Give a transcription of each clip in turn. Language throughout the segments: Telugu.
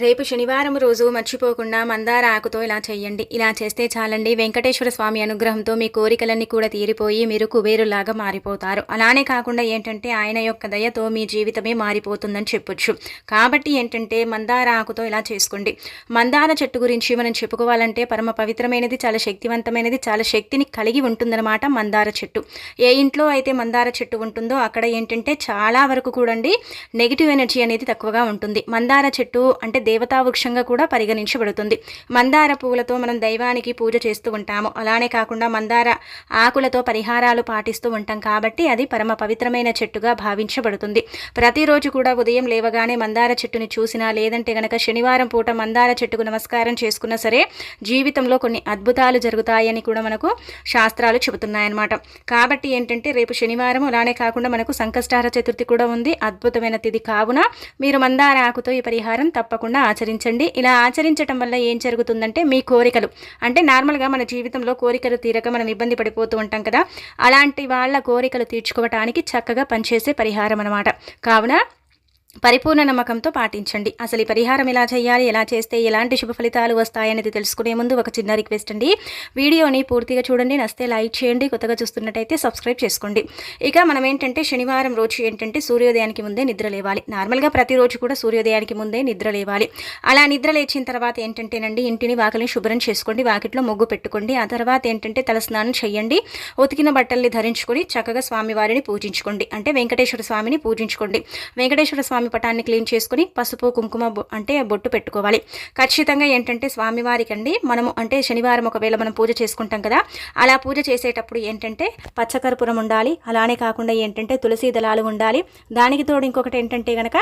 రేపు శనివారం రోజు మర్చిపోకుండా మందార ఆకుతో ఇలా చేయండి. ఇలా చేస్తే చాలండి. వెంకటేశ్వర స్వామి అనుగ్రహంతో మీ కోరికలన్నీ కూడా తీరిపోయి మీరు కుబేరులాగా మారిపోతారు. అలానే కాకుండా ఏంటంటే ఆయన యొక్క దయతో మీ జీవితమే మారిపోతుందని చెప్పొచ్చు. కాబట్టి ఏంటంటే మందార ఆకుతో ఇలా చేసుకోండి. మందార చెట్టు గురించి మనం చెప్పుకోవాలంటే పరమ పవిత్రమైనది చాలా శక్తివంతమైనది చాలా శక్తిని కలిగి ఉంటుందన్నమాట మందార చెట్టు. ఏ ఇంట్లో అయితే మందార చెట్టు ఉంటుందో అక్కడ ఏంటంటే చాలా వరకు కూడండి నెగిటివ్ ఎనర్జీ అనేది తక్కువగా ఉంటుంది. మందార చెట్టు అంటే దేవతా వృక్షంగా కూడా పరిగణించబడుతుంది. మందార పువ్వులతో మనం దైవానికి పూజ చేస్తూ ఉంటాము. అలానే కాకుండా మందార ఆకులతో పరిహారాలు పాటిస్తూ ఉంటాం కాబట్టి అది పరమ పవిత్రమైన చెట్టుగా భావించబడుతుంది. ప్రతిరోజు కూడా ఉదయం లేవగానే మందార చెట్టుని చూసినా లేదంటే గనక శనివారం పూట మందార చెట్టుకు నమస్కారం చేసుకున్నా సరే జీవితంలో కొన్ని అద్భుతాలు జరుగుతాయని కూడా మనకు శాస్త్రాలు చెబుతున్నాయన్నమాట. కాబట్టి ఏంటంటే రేపు శనివారం అలానే కాకుండా మనకు సంకష్టార చతుర్థి కూడా ఉంది. అద్భుతమైన తిది కావున మీరు మందార ఆకుతో ఈ పరిహారం తప్పకుండా ఆచరించండి. ఇలా ఆచరించడం వల్ల ఏం జరుగుతుందంటే మీ కోరికలు అంటే నార్మల్గా మన జీవితంలో కోరికలు తీరక మనం ఇబ్బంది పడిపోతూ ఉంటాం కదా అలాంటి వాళ్ళ కోరికలు తీర్చుకోవటానికి చక్కగా పనిచేసే పరిహారం అనమాట కావున పరిపూర్ణ నమ్మకంతో పాటించండి. అసలు ఈ పరిహారం ఎలా చేయాలి ఎలా చేస్తే ఎలాంటి శుభ ఫలితాలు వస్తాయనేది తెలుసుకునే ముందు ఒక చిన్న రిక్వెస్ట్ అండి. వీడియోని పూర్తిగా చూడండి నస్తే లైక్ చేయండి కొత్తగా చూస్తున్నట్టయితే సబ్స్క్రైబ్ చేసుకోండి. ఇక మనం ఏంటంటే శనివారం రోజు ఏంటంటే సూర్యోదయానికి ముందే నిద్ర లేవాలి. నార్మల్గా ప్రతిరోజు కూడా సూర్యోదయానికి ముందే నిద్ర లేవాలి. అలా నిద్ర లేచిన తర్వాత ఏంటంటేనండి ఇంటిని వాకిలిని శుభ్రం చేసుకోండి వాకిట్లో మొగ్గు పెట్టుకోండి. ఆ తర్వాత ఏంటంటే తలస్నానం చేయండి. ఉతికిన బట్టల్ని ధరించుకొని చక్కగా స్వామివారిని పూజించుకోండి. అంటే వెంకటేశ్వర స్వామిని పూజించుకోండి. వెంకటేశ్వర స్వామి పటాన్ని క్లీన్ చేసుకుని పసుపు కుంకుమ బొ- అంటే బొట్టు పెట్టుకోవాలి. ఖచ్చితంగా ఏంటంటే స్వామివారికి అండి మనము అంటే శనివారం ఒకవేళ మనం పూజ చేసుకుంటాం కదా అలా పూజ చేసేటప్పుడు ఏంటంటే పచ్చకర్పూరం ఉండాలి. అలానే కాకుండా ఏంటంటే తులసి దళాలు ఉండాలి. దానికి తోడు ఇంకొకటి ఏంటంటే గనక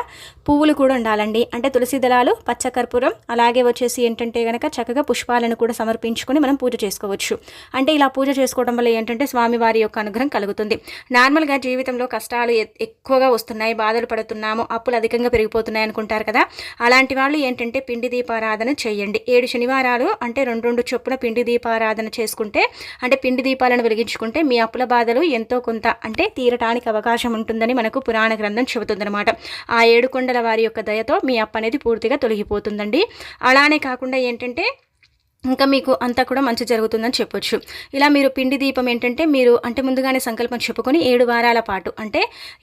పువ్వులు కూడా ఉండాలండి. అంటే తులసి దళాలు పచ్చకర్పూరం అలాగే వచ్చేసి ఏంటంటే గనక చక్కగా పుష్పాలను కూడా సమర్పించుకొని మనం పూజ చేసుకోవచ్చు. అంటే ఇలా పూజ చేసుకోవడం వల్ల ఏంటంటే స్వామివారి యొక్క అనుగ్రహం కలుగుతుంది. నార్మల్గా జీవితంలో కష్టాలు ఎక్కువగా వస్తున్నాయి బాధలు పడుతున్నాము. అప్పులు అధికంగా పెరిగిపోతున్నాయి అనుకుంటారు కదా. అలాంటి వాళ్ళు ఏంటంటే పిండి దీపారాధన చేయండి. ఏడు శనివారాలు అంటే రెండు రెండు చొప్పున పిండి దీపారాధన చేసుకుంటే అంటే పిండి దీపాలను వెలిగించుకుంటే మీ అప్పుల బాధలు ఎంతో కొంత అంటే తీరటానికి అవకాశం ఉంటుందని మనకు పురాణ గ్రంథం చెబుతుందన్నమాట. ఆ ఏడు కొండల వారి యొక్క దయతో మీ అప్పు అనేది పూర్తిగా తొలగిపోతుందండి. అలానే కాకుండా ఏంటంటే ఇంకా మీకు అంతా కూడా మంచి జరుగుతుందని చెప్పొచ్చు. ఇలా మీరు పిండి దీపం ఏంటంటే మీరు అంటే ముందుగానే సంకల్పం చెప్పుకొని ఏడు వారాల పాటు అంటే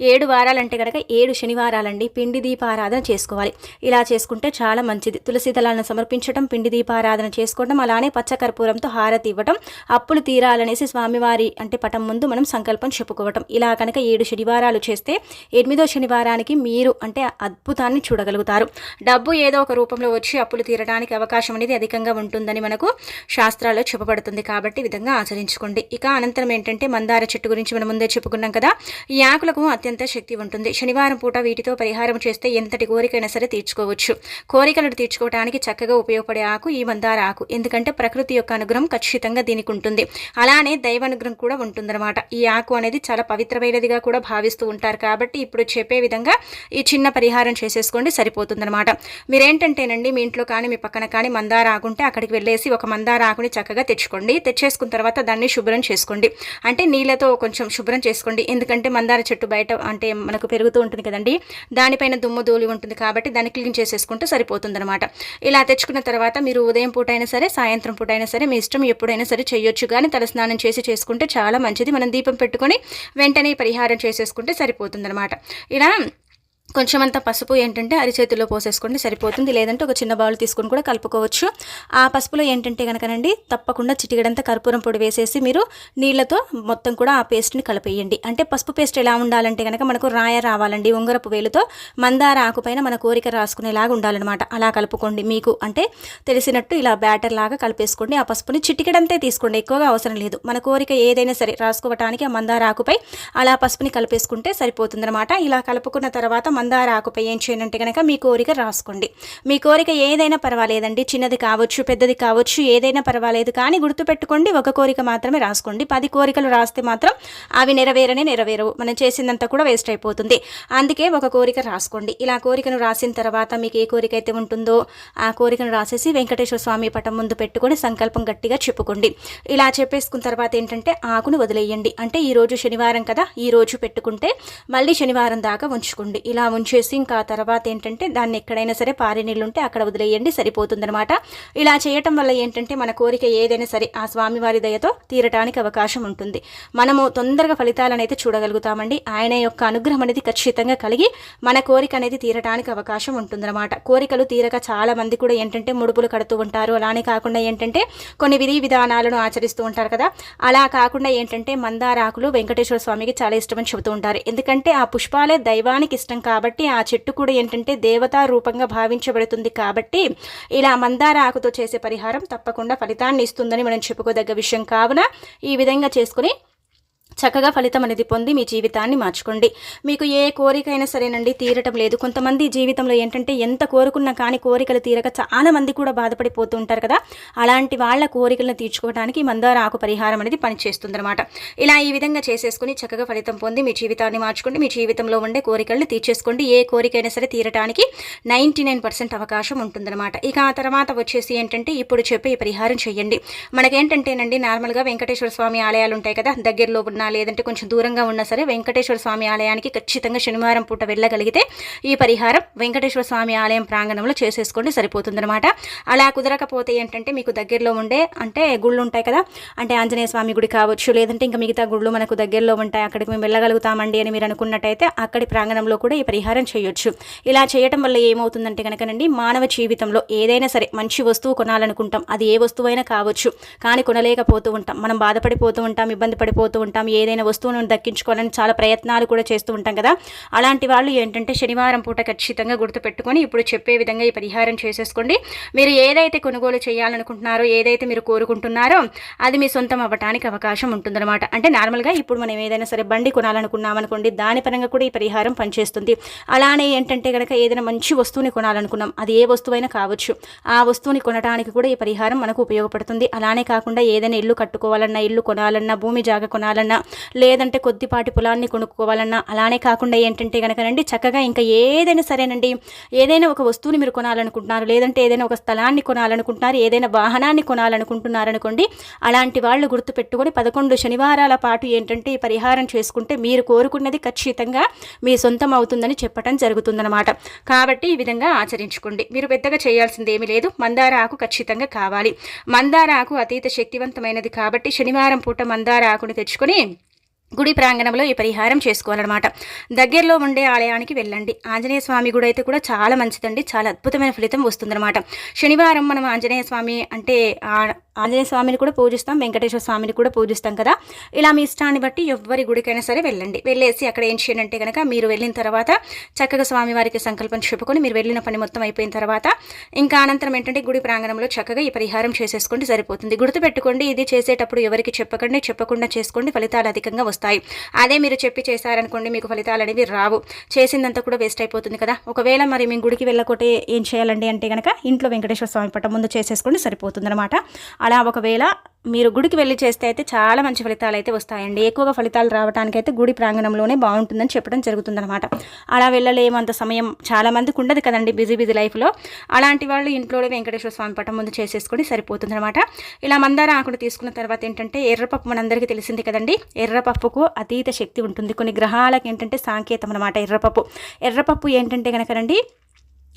ఏడు వారాలంటే కనుక ఏడు శనివారాలండి పిండి దీపారాధన చేసుకోవాలి. ఇలా చేసుకుంటే చాలా మంచిది. తులసి దళాలను సమర్పించడం పిండి దీపారాధన చేసుకోవడం అలానే పచ్చకర్పూరంతో హారతి ఇవ్వడం అప్పులు తీరాలనేసి స్వామివారి అంటే పటం ముందు మనం సంకల్పం చెప్పుకోవటం. ఇలా కనుక ఏడు శనివారాలు చేస్తే ఎనిమిదో శనివారానికి మీరు అంటే అద్భుతాన్ని చూడగలుగుతారు. డబ్బు ఏదో ఒక రూపంలో వచ్చి అప్పులు తీరడానికి అవకాశం అనేది అధికంగా ఉంటుందని మనకు శాస్త్రాల్లో చెప్పబడుతుంది కాబట్టి ఈ విధంగా ఆచరించుకోండి. ఇక అనంతరం ఏంటంటే మందార చెట్టు గురించి మనం ముందే చెప్పుకున్నాం కదా. ఈ ఆకులకు అత్యంత శక్తి ఉంటుంది. శనివారం పూట వీటితో పరిహారం చేస్తే ఎంతటి కోరికైనా సరే తీర్చుకోవచ్చు. కోరికలను తీర్చుకోవడానికి చక్కగా ఉపయోగపడే ఆకు ఈ మందార ఆకు. ఎందుకంటే ప్రకృతి యొక్క అనుగ్రహం ఖచ్చితంగా దీనికి ఉంటుంది. అలానే దైవ అనుగ్రహం కూడా ఉంటుందన్నమాట. ఈ ఆకు అనేది చాలా పవిత్రమైనదిగా కూడా భావిస్తూ ఉంటారు కాబట్టి ఇప్పుడు చెప్పే విధంగా ఈ చిన్న పరిహారం చేసేసుకోండి సరిపోతుందన్నమాట. మీరేంటంటేనండి మీ ఇంట్లో కానీ మీ పక్కన కానీ మందార ఆకుంటే అక్కడికి చేసి ఒక మందార ఆకుని చక్కగా తెచ్చుకోండి. తెచ్చేసుకున్న తర్వాత దాన్ని శుభ్రం చేసుకోండి. అంటే నీళ్ళతో కొంచెం శుభ్రం చేసుకోండి. ఎందుకంటే మందార చెట్టు బయట అంటే మనకు పెరుగుతూ ఉంటుంది కదండి. దానిపైన దుమ్ము ధూళి ఉంటుంది కాబట్టి దాన్ని క్లీన్ చేసేసుకుంటే సరిపోతుందనమాట ఇలా తెచ్చుకున్న తర్వాత మీరు ఉదయం పూట అయినా సరే సాయంత్రం పూట అయినా సరే మీ ఇష్టం ఎప్పుడైనా సరే చేయొచ్చు. కానీ తలస్నానం చేసి చేసుకుంటే చాలా మంచిది. మనం దీపం పెట్టుకొని వెంటనే పరిహారం చేసేసుకుంటే సరిపోతుందనమాట ఇలా కొంచెం అంత పసుపు ఏంటంటే అరిచేతిలో పోసేసుకోండి సరిపోతుంది. లేదంటే ఒక చిన్న బౌల్ తీసుకొని కూడా కలుపుకోవచ్చు. ఆ పసుపులో ఏంటంటే కనుకనండి తప్పకుండా చిటికడంతా కర్పూరం పొడి వేసేసి మీరు నీళ్ళతో మొత్తం కూడా ఆ పేస్ట్ని కలిపేయండి. అంటే పసుపు పేస్ట్ ఎలా ఉండాలంటే కనుక మనకు రాయ రావాలండి ఉంగరపు వేలుతో మందార ఆకుపైన మన కోరిక రాసుకునేలాగా ఉండాలన్నమాట. అలా కలుపుకోండి మీకు. అంటే తెలిసినట్టు ఇలా బ్యాటర్ లాగా కలిపేసుకోండి. ఆ పసుపుని చిటికెడంతే తీసుకోండి ఎక్కువగా అవసరం లేదు. మన కోరిక ఏదైనా సరే రాసుకోవటానికి ఆ మందార ఆకుపై అలా పసుపుని కలిపేసుకుంటే సరిపోతుందన్నమాట. ఇలా కలుపుకున్న తర్వాత మందార ఆకుపై ఏం కనుక మీ కోరిక రాసుకోండి. మీ కోరిక ఏదైనా పర్వాలేదండి. చిన్నది కావచ్చు పెద్దది కావచ్చు ఏదైనా పర్వాలేదు కానీ గుర్తుపెట్టుకోండి ఒక కోరిక మాత్రమే రాసుకోండి. పది కోరికలు రాస్తే మాత్రం అవి నెరవేరనే నెరవేరవు. మనం చేసిందంతా కూడా వేస్ట్ అయిపోతుంది. అందుకే ఒక కోరిక రాసుకోండి. ఇలా కోరికను రాసిన తర్వాత మీకు ఏ కోరిక అయితే ఉంటుందో ఆ కోరికను రాసేసి వెంకటేశ్వర స్వామి పటం ముందు పెట్టుకొని సంకల్పం గట్టిగా చెప్పుకోండి. ఇలా చెప్పేసుకున్న తర్వాత ఏంటంటే ఆకును వదిలేయండి. అంటే ఈరోజు శనివారం కదా ఈ రోజు పెట్టుకుంటే మళ్ళీ శనివారం దాకా ఉంచుకోండి. ఇలా ఉంచేసి ఇంకా తర్వాత ఏంటంటే దాన్ని ఎక్కడైనా సరే పారే నీళ్ళు ఉంటే అక్కడ వదిలేయండి సరిపోతుందనమాట ఇలా చేయటం వల్ల ఏంటంటే మన కోరిక ఏదైనా సరే ఆ స్వామివారి దయతో తీరటానికి అవకాశం ఉంటుంది. మనము తొందరగా ఫలితాలను అయితే చూడగలుగుతామండి. ఆయన యొక్క అనుగ్రహం అనేది ఖచ్చితంగా కలిగి మన కోరిక అనేది తీరటానికి అవకాశం ఉంటుందన్నమాట. కోరికలు తీరక చాలా మంది కూడా ఏంటంటే ముడుపులు కడుతూ ఉంటారు. అలానే కాకుండా ఏంటంటే కొన్ని విధి విధానాలను ఆచరిస్తూ ఉంటారు కదా. అలా కాకుండా ఏంటంటే మందారాకులు వెంకటేశ్వర స్వామికి చాలా ఇష్టమని చెబుతూ ఉంటారు. ఎందుకంటే ఆ పుష్పాలే దైవానికి ఇష్టం కాబట్టి కాబట్టి ఆ చెట్టు కూడా ఏంటంటే దేవతా రూపంగా భావించబడుతుంది కాబట్టి ఇలా మందార ఆకుతో చేసే పరిహారం తప్పకుండా ఫలితాన్ని ఇస్తుందని మనం చెప్పుకోదగ్గ విషయం. కావున ఈ విధంగా చేసుకుని చక్కగా ఫలితం అనేది పొంది మీ జీవితాన్ని మార్చుకోండి. మీకు ఏ కోరిక అయినా సరేనండి తీరటం లేదు. కొంతమంది జీవితంలో ఏంటంటే ఎంత కోరుకున్నా కానీ కోరికలు తీరక చాలా మంది కూడా బాధపడిపోతూ ఉంటారు కదా. అలాంటి వాళ్ళ కోరికలను తీర్చుకోవడానికి మందార ఆకు పరిహారం అనేది పనిచేస్తుందన్నమాట. ఇలా ఈ విధంగా చేసేసుకుని చక్కగా ఫలితం పొంది మీ జీవితాన్ని మార్చుకోండి. మీ జీవితంలో ఉండే కోరికలను తీర్చేసుకోండి. ఏ కోరికైనా సరే తీరటానికి నైంటీ నైన్ పర్సెంట్ అవకాశం ఉంటుందన్నమాట. ఇక ఆ తర్వాత వచ్చేసి ఏంటంటే ఇప్పుడు చెప్పే ఈ పరిహారం చేయండి. మనకేంటంటేనండి నార్మల్గా వెంకటేశ్వర స్వామి ఆలయాలు ఉంటాయి కదా దగ్గరలో ఉన్న లేదంటే కొంచెం దూరంగా ఉన్నా సరే వెంకటేశ్వర స్వామి ఆలయానికి ఖచ్చితంగా శనివారం పూట వెళ్ళగలిగితే ఈ పరిహారం వెంకటేశ్వర స్వామి ఆలయం ప్రాంగణంలో చేసేసుకోండి సరిపోతుందన్నమాట. అలా కుదరకపోతే ఏంటంటే మీకు దగ్గరలో ఉండే అంటే గుళ్ళు ఉంటాయి కదా అంటే ఆంజనేయ స్వామి గుడి కావచ్చు లేదంటే ఇంకా మిగతా గుళ్ళు మనకు దగ్గరలో ఉంటాయి అక్కడికి మేము వెళ్ళగలుగుతామండి అని మీరు అనుకున్నట్టయితే అక్కడి ప్రాంగణంలో కూడా ఈ పరిహారం చేయొచ్చు. ఇలా చేయటం వల్ల ఏమవుతుందంటే కనుకనండి మానవ జీవితంలో ఏదైనా సరే మంచి వస్తువు కొనాలనుకుంటాం అది ఏ వస్తువైనా కావచ్చు. కానీ కొనలేకపోతూ ఉంటాం మనం బాధపడిపోతూ ఉంటాం ఇబ్బంది పడిపోతూ ఉంటాం ఏదైనా వస్తువును దక్కించుకోవాలని చాలా ప్రయత్నాలు కూడా చేస్తూ ఉంటాం కదా. అలాంటి వాళ్ళు ఏంటంటే శనివారం పూట ఖచ్చితంగా గుర్తుపెట్టుకొని ఇప్పుడు చెప్పే విధంగా ఈ పరిహారం చేసేసుకోండి. మీరు ఏదైతే కొనుగోలు చేయాలనుకుంటున్నారో ఏదైతే మీరు కోరుకుంటున్నారో అది మీ సొంతం అవ్వటానికి అవకాశం ఉంటుందన్నమాట. అంటే నార్మల్గా ఇప్పుడు మనం ఏదైనా సరే బండి కొనాలనుకున్నాం అనుకోండి దాని పరంగా కూడా ఈ పరిహారం పనిచేస్తుంది. అలానే ఏంటంటే కనుక ఏదైనా మంచి వస్తువుని కొనాలనుకున్నాం అది ఏ వస్తువైనా కావచ్చు. ఆ వస్తువుని కొనడానికి కూడా ఈ పరిహారం మనకు ఉపయోగపడుతుంది. అలానే కాకుండా ఏదైనా ఇల్లు కట్టుకోవాలన్నా ఇల్లు కొనాలన్నా భూమి జాగ కొనాలన్నా లేదంటే కొద్దిపాటి పొలాన్ని కొనుక్కోవాలన్నా. అలానే కాకుండా ఏంటంటే కనుకనండి చక్కగా ఇంకా ఏదైనా సరేనండి. ఏదైనా ఒక వస్తువుని మీరు కొనాలనుకుంటున్నారు లేదంటే ఏదైనా ఒక స్థలాన్ని కొనాలనుకుంటున్నారు ఏదైనా వాహనాన్ని కొనాలనుకుంటున్నారనుకోండి అలాంటి వాళ్ళు గుర్తుపెట్టుకొని పదకొండు శనివారాల పాటు ఏంటంటే ఈ పరిహారం చేసుకుంటే మీరు కోరుకున్నది ఖచ్చితంగా మీ సొంతం అవుతుందని చెప్పడం జరుగుతుందన్నమాట. కాబట్టి ఈ విధంగా ఆచరించుకోండి. మీరు పెద్దగా చేయాల్సింది ఏమీ లేదు. మందార ఆకు ఖచ్చితంగా కావాలి. మందార ఆకు అతీత శక్తివంతమైనది కాబట్టి శనివారం పూట మందార ఆకుని తెచ్చుకొని గుడి ప్రాంగణంలో ఈ పరిహారం చేసుకోవాలన్నమాట. దగ్గరలో ఉండే ఆలయానికి వెళ్ళండి. ఆంజనేయ స్వామి గుడి అయితే కూడా చాలా మంచిదండి. చాలా అద్భుతమైన ఫలితం వస్తుందన్నమాట. శనివారం మనం ఆంజనేయ స్వామి అంటే ఆంజనేయ స్వామిని కూడా పూజిస్తాం వెంకటేశ్వర స్వామిని కూడా పూజిస్తాం కదా. ఇలా మీ ఇష్టాన్ని బట్టి ఎవరి గుడికైనా సరే వెళ్ళండి. వెళ్ళేసి అక్కడ ఏం చేయండి కనుక మీరు వెళ్ళిన తర్వాత చక్కగా స్వామివారికి సంకల్పం చెప్పుకొని మీరు వెళ్ళిన పని మొత్తం అయిపోయిన తర్వాత ఇంకా అనంతరం ఏంటంటే గుడి ప్రాంగణంలో చక్కగా ఈ పరిహారం చేసేసుకోండి సరిపోతుంది. గుర్తుపెట్టుకోండి ఇది చేసేటప్పుడు ఎవరికి చెప్పకండి చెప్పకుండా చేసుకోండి ఫలితాలు అధికంగా వస్తాయి. అదే మీరు చెప్పి చేశారనుకోండి మీకు ఫలితాలు అనేవి రావు. చేసిందంతా కూడా వేస్ట్ అయిపోతుంది కదా. ఒకవేళ మరి మేము గుడికి వెళ్ళకుంటే ఏం చేయాలండి అంటే కనుక ఇంట్లో వెంకటేశ్వర స్వామి పట్ట ముందు చేసేసుకోండి సరిపోతుంది అనమాట అలా ఒకవేళ మీరు గుడికి వెళ్ళి చేస్తే అయితే చాలా మంచి ఫలితాలు అయితే వస్తాయండి. ఎక్కువగా ఫలితాలు రావడానికైతే గుడి ప్రాంగణంలోనే బాగుంటుందని చెప్పడం జరుగుతుందన్నమాట. అలా వెళ్ళలేమంత సమయం చాలా మందికి ఉండదు కదండి బిజీ బిజీ లైఫ్లో. అలాంటి వాళ్ళు ఇంట్లోనే వెంకటేశ్వర స్వామి పటం ముందు చేసేసుకొని సరిపోతుందన్నమాట. ఇలా మందార ఆకుడు తీసుకున్న తర్వాత ఏంటంటే ఎర్రపప్పు మనందరికీ తెలిసింది కదండి. ఎర్రపప్పుకు అతీత శక్తి ఉంటుంది. కొన్ని గ్రహాలకు ఏంటంటే సాంకేతం అనమాట ఎర్రపప్పు. ఎర్రపప్పు ఏంటంటే కనుకనండి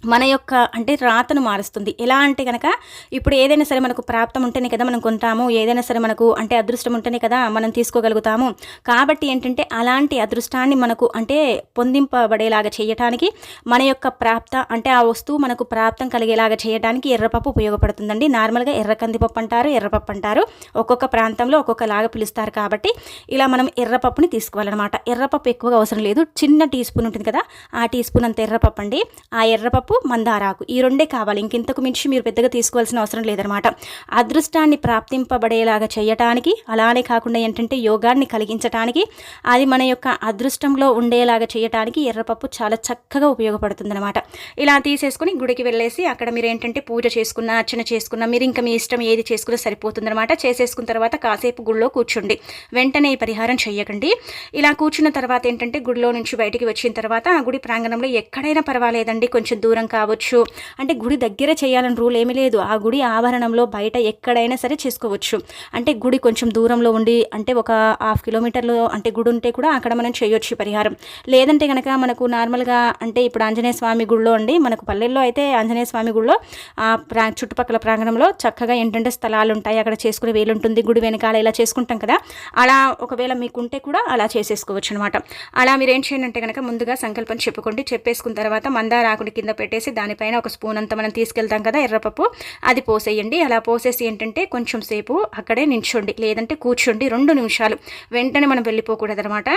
మన యొక్క అంటే రాతను మారుస్తుంది. ఎలా అంటే కనుక ఇప్పుడు ఏదైనా సరే మనకు ప్రాప్తం ఉంటేనే కదా మనం కొంటాము. ఏదైనా సరే మనకు అంటే అదృష్టం ఉంటేనే కదా మనం తీసుకోగలుగుతాము. కాబట్టి ఏంటంటే అలాంటి అదృష్టాన్ని మనకు అంటే పొందింపబడేలాగా చేయటానికి మన యొక్క ప్రాప్త అంటే ఆ వస్తువు మనకు ప్రాప్తం కలిగేలాగా చేయడానికి ఎర్రపప్పు ఉపయోగపడుతుందండి. నార్మల్గా ఎర్ర కందిపప్పు అంటారు ఎర్రపప్పు అంటారు. ఒక్కొక్క ప్రాంతంలో ఒక్కొక్కలాగా పిలుస్తారు కాబట్టి ఇలా మనం ఎర్రపప్పుని తీసుకోవాలన్నమాట. ఎర్రపప్పు ఎక్కువగా అవసరం లేదు. చిన్న టీ స్పూన్ ఉంటుంది కదా ఆ టీ స్పూన్ అంత ఎర్రపప్పు అండి. ఆ ఎర్రపప్పు పసుపు మందారాకు. ఈ రెండే కావాలి. ఇంకింతకు మించి మీరు పెద్దగా తీసుకోవాల్సిన అవసరం లేదనమాట అదృష్టాన్ని ప్రాప్తింపబడేలాగా చేయటానికి అలానే కాకుండా ఏంటంటే యోగాన్ని కలిగించటానికి అది మన యొక్క అదృష్టంలో ఉండేలాగా చేయటానికి ఎర్రపప్పు చాలా చక్కగా ఉపయోగపడుతుందనమాట ఇలా తీసేసుకుని గుడికి వెళ్ళేసి అక్కడ మీరు ఏంటంటే పూజ చేసుకున్న అర్చన చేసుకున్న మీరు ఇంకా మీ ఇష్టం ఏది చేసుకున్నా సరిపోతుందన్నమాట. చేసేసుకున్న తర్వాత కాసేపు గుడిలో కూర్చోండి. వెంటనే ఈ పరిహారం చేయకండి ఇలా కూర్చున్న తర్వాత ఏంటంటే గుడిలో నుంచి బయటికి వచ్చిన తర్వాత ఆ గుడి ప్రాంగణంలో ఎక్కడైనా పర్వాలేదండి. కొంచెం దూరం దూరం కావచ్చు. అంటే గుడి దగ్గర చేయాలని రూల్ ఏమీ లేదు. ఆ గుడి ఆవరణంలో బయట ఎక్కడైనా సరే చేసుకోవచ్చు. అంటే గుడి కొంచెం దూరంలో ఉండి అంటే ఒక హాఫ్ కిలోమీటర్లో అంటే గుడి ఉంటే కూడా అక్కడ మనం చేయొచ్చు ఈ పరిహారం. లేదంటే కనుక మనకు నార్మల్గా అంటే ఇప్పుడు ఆంజనేయ స్వామి గుడిలో అండి మనకు పల్లెల్లో అయితే ఆంజనేయ స్వామి గుడిలో ఆ ప్రా చుట్టుపక్కల ప్రాంగణంలో చక్కగా ఏంటంటే స్థలాలు ఉంటాయి. అక్కడ చేసుకునే వీలుంటుంది గుడి వెనకాల ఇలా చేసుకుంటాం కదా. అలా ఒకవేళ మీకుంటే కూడా అలా చేసేసుకోవచ్చు అనమాట అలా మీరు ఏం చేయండి అంటే కనుక ముందుగా సంకల్పం చెప్పుకోండి. చెప్పేసుకున్న తర్వాత మందారాకుని కింద పెట్టి పెట్టేసి దానిపైన ఒక స్పూన్ అంతా మనం తీసుకెళ్తాం కదా ఎర్రపప్పు అది పోసేయండి. అలా పోసేసి ఏంటంటే కొంచెం సేపు అక్కడే నించోండి లేదంటే కూర్చోండి రెండు నిమిషాలు. వెంటనే మనం వెళ్ళిపోకూడదు అనమాట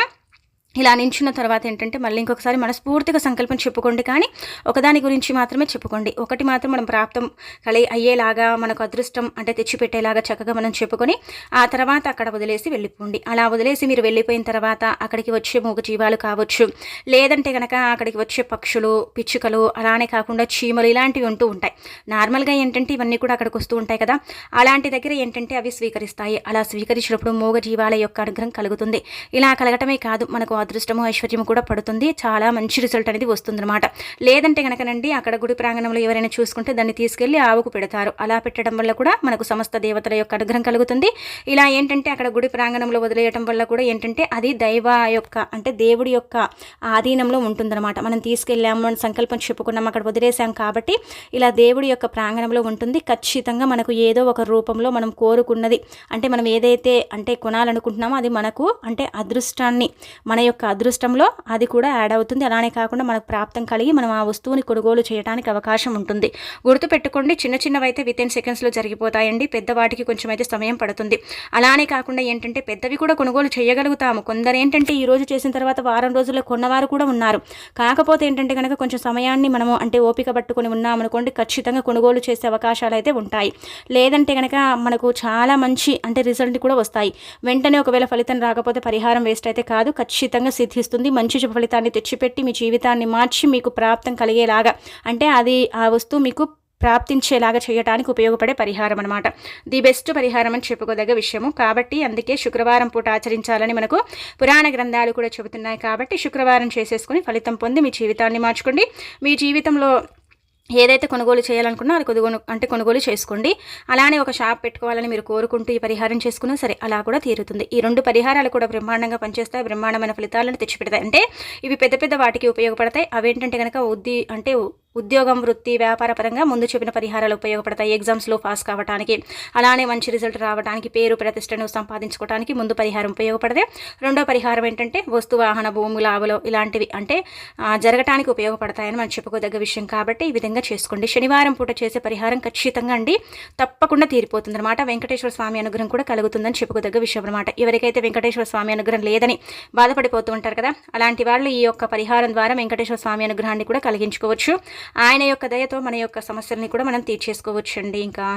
ఇలా నించున్న తర్వాత ఏంటంటే మళ్ళీ ఇంకొకసారి మనస్ఫూర్తిగా సంకల్పం చెప్పుకోండి కానీ ఒకదాని గురించి మాత్రమే చెప్పుకోండి. ఒకటి మాత్రం మనం ప్రాప్తం కలి అయ్యేలాగా మనకు అదృష్టం అంటే తెచ్చిపెట్టేలాగా చక్కగా మనం చెప్పుకొని ఆ తర్వాత అక్కడ వదిలేసి వెళ్ళిపోండి. అలా వదిలేసి మీరు వెళ్ళిపోయిన తర్వాత అక్కడికి వచ్చే మూగ జీవాలు కావచ్చు లేదంటే కనుక అక్కడికి వచ్చే పక్షులు పిచ్చుకలు అలానే కాకుండా చీమలు ఇలాంటివి ఉంటూ ఉంటాయి. నార్మల్గా ఏంటంటే ఇవన్నీ కూడా అక్కడికి వస్తూ ఉంటాయి కదా. అలాంటి దగ్గర ఏంటంటే అవి స్వీకరిస్తాయి. అలా స్వీకరించినప్పుడు మూగ జీవాల యొక్క అనుగ్రహం కలుగుతుంది. ఇలా కలగటమే కాదు మనకు అదృష్టము ఐశ్వర్యము కూడా పడుతుంది. చాలా మంచి రిజల్ట్ అనేది వస్తుందన్నమాట. లేదంటే కనుకనండి అక్కడ గుడి ప్రాంగణంలో ఎవరైనా చూసుకుంటే దాన్ని తీసుకెళ్ళి ఆవుకు పెడతారు. అలా పెట్టడం వల్ల కూడా మనకు సమస్త దేవతల యొక్క అనుగ్రహం కలుగుతుంది. ఇలా ఏంటంటే అక్కడ గుడి ప్రాంగణంలో వదిలేయటం వల్ల కూడా ఏంటంటే అది దైవ యొక్క అంటే దేవుడి యొక్క ఆధీనంలో ఉంటుందన్నమాట. మనం తీసుకెళ్ళాము అని సంకల్పం చెప్పుకున్నాం అక్కడ వదిలేసాం కాబట్టి ఇలా దేవుడి యొక్క ప్రాంగణంలో ఉంటుంది. ఖచ్చితంగా మనకు ఏదో ఒక రూపంలో మనం కోరుకున్నది. అంటే మనం ఏదైతే అంటే కొనాలనుకుంటున్నామో అది మనకు అంటే అదృష్టాన్ని మన యొక్క అదృష్టంలో అది కూడా యాడ్ అవుతుంది. అలానే కాకుండా మనకు ప్రాప్తం కలిగి మనం ఆ వస్తువుని కొనుగోలు చేయడానికి అవకాశం ఉంటుంది. గుర్తుపెట్టుకోండి చిన్న చిన్నవైతే విత్ ఇన్ సెకండ్స్లో జరిగిపోతాయండి. పెద్దవాటికి కొంచెం అయితే సమయం పడుతుంది. అలానే కాకుండా ఏంటంటే పెద్దవి కూడా కొనుగోలు చేయగలుగుతాము. కొందరు ఏంటంటే ఈ రోజు చేసిన తర్వాత వారం రోజుల్లో కొన్నవారు కూడా ఉన్నారు. కాకపోతే ఏంటంటే కనుక కొంచెం సమయాన్ని మనము అంటే ఓపిక పట్టుకొని ఉన్నామనుకోండి ఖచ్చితంగా కొనుగోలు చేసే అవకాశాలు అయితే ఉంటాయి. లేదంటే కనుక మనకు చాలా మంచి అంటే రిజల్ట్ కూడా వస్తాయి. వెంటనే ఒకవేళ ఫలితం రాకపోతే పరిహారం వేస్ట్ అయితే కాదు. ఖచ్చితంగా సిద్ధిస్తుంది. మంచి ఫలితాన్ని తెచ్చిపెట్టి మీ జీవితాన్ని మార్చి మీకు ప్రాప్తం కలిగేలాగా అంటే అది ఆ వస్తువు మీకు ప్రాప్తించేలాగా చేయడానికి ఉపయోగపడే పరిహారం అనమాట ది బెస్ట్ పరిహారం అని చెప్పుకోదగ్గ విషయము. కాబట్టి అందుకే శుక్రవారం పూట ఆచరించాలని మనకు పురాణ గ్రంథాలు కూడా చెబుతున్నాయి. కాబట్టి శుక్రవారం చేసేసుకుని ఫలితం పొంది మీ జీవితాన్ని మార్చుకోండి. మీ జీవితంలో ఏదైతే కొనుగోలు చేయాలనుకున్నా అది కొనుగోలు అంటే కొనుగోలు చేసుకోండి. అలానే ఒక షాప్ పెట్టుకోవాలని మీరు కోరుకుంటూ ఈ పరిహారం చేసుకున్నా సరే అలా కూడా తీరుతుంది. ఈ రెండు పరిహారాలు కూడా బ్రహ్మాండంగా పనిచేస్తాయి బ్రహ్మాండమైన ఫలితాలను తెచ్చిపెడతాయి. అంటే ఇవి పెద్ద పెద్ద వాటికి ఉపయోగపడతాయి. అవేంటంటే కనుక ఉద్ది అంటే ఉద్యోగం వృత్తి వ్యాపార పరంగా ముందు చెప్పిన పరిహారాలు ఉపయోగపడతాయి. ఎగ్జామ్స్లో పాస్ కావడానికి అలానే మంచి రిజల్ట్ రావడానికి పేరు ప్రతిష్టను సంపాదించుకోవడానికి ముందు పరిహారం ఉపయోగపడదే. రెండో పరిహారం ఏంటంటే వస్తు వాహన భూముల ఆవులు ఇలాంటివి అంటే జరగటానికి ఉపయోగపడతాయని మనం చెప్పుకోదగ్గ విషయం కాబట్టి ఈ విధంగా చేసుకోండి. శనివారం పూట చేసే పరిహారం ఖచ్చితంగా అండి. తప్పకుండా తీరిపోతుంది అనమాట వెంకటేశ్వర స్వామి అనుగ్రహం కూడా కలుగుతుందని చెప్పుకోదగ్గ విషయం అనమాట ఎవరికైతే వెంకటేశ్వర స్వామి అనుగ్రహం లేదని బాధపడిపోతూ ఉంటారు కదా అలాంటి వాళ్ళు ఈ యొక్క పరిహారం ద్వారా వెంకటేశ్వర స్వామి అనుగ్రహాన్ని కూడా కలిగించుకోవచ్చు. ఆయన యొక్క దయతో మన యొక్క సమస్యల్ని కూడా మనం తీర్చేసుకోవచ్చండి ఇంకా.